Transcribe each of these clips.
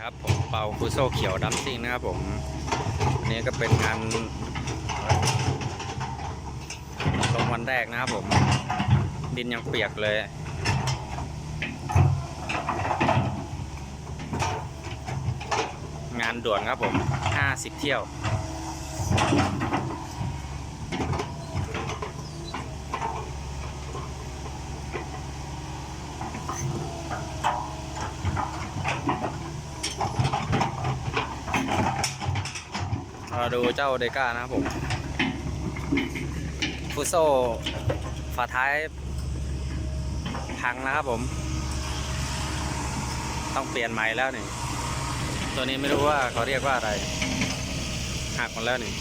ครับผมเปาฟูโซเขียวดัมซิ่งนะครับผมอันนี้ก็เป็นงานลงวันแรกนะครับผม ดินยังเปียกเลยงานด่วนครับผม 50 เที่ยว เราดูเจ้าเดก้านะครับผมฟูโซฝาท้ายพังนะครับผม ต้องเปลี่ยนใหม่แล้วนี่ ตัวนี้ไม่รู้ว่าเขาเรียกว่าอะไรหักหมดแล้วนี่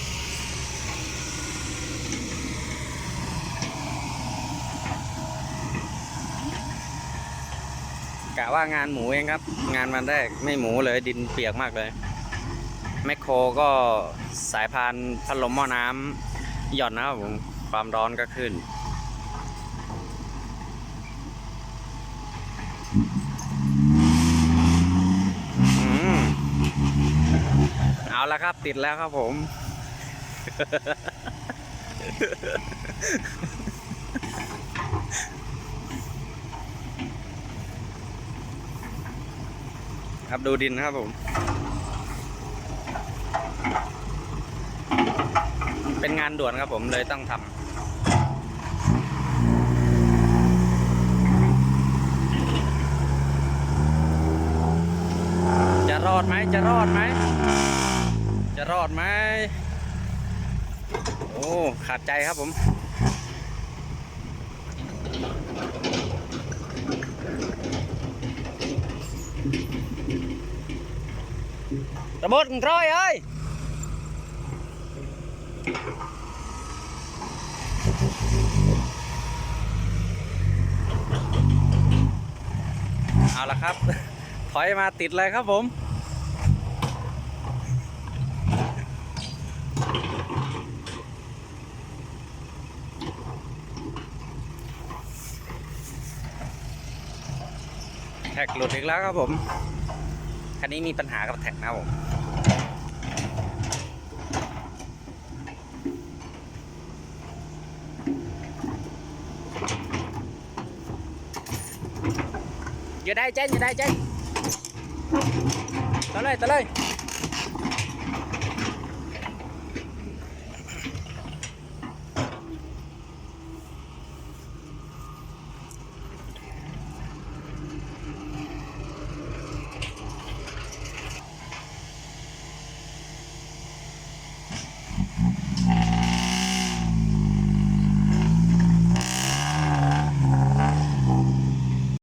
กะว่างานหมูเองครับ งานวันแรกไม่หมูเลยดินเปียกมากเลย แมคโครก็สายพานพัดลมหม้อน้ำหย่อนนะครับผมความร้อนก็ขึ้นอืมเอาละครับติดแล้วครับผม ครับดูดินครับผม เป็นงานด่วนครับผมเลยต้องทำจะรอดไหมจะรอดไหมจะรอดไหมโอ้ขาดใจครับผม ระเบิดร้อยเอ้ย เอาละครับ ถอยมาติดเลยครับผมแท็กหลุดอีกแล้วครับผม คันนี้มีปัญหากับแท็กนะครับผม อยู่าได้เจนอยู่าได้เจนต่อเลยต่อเลย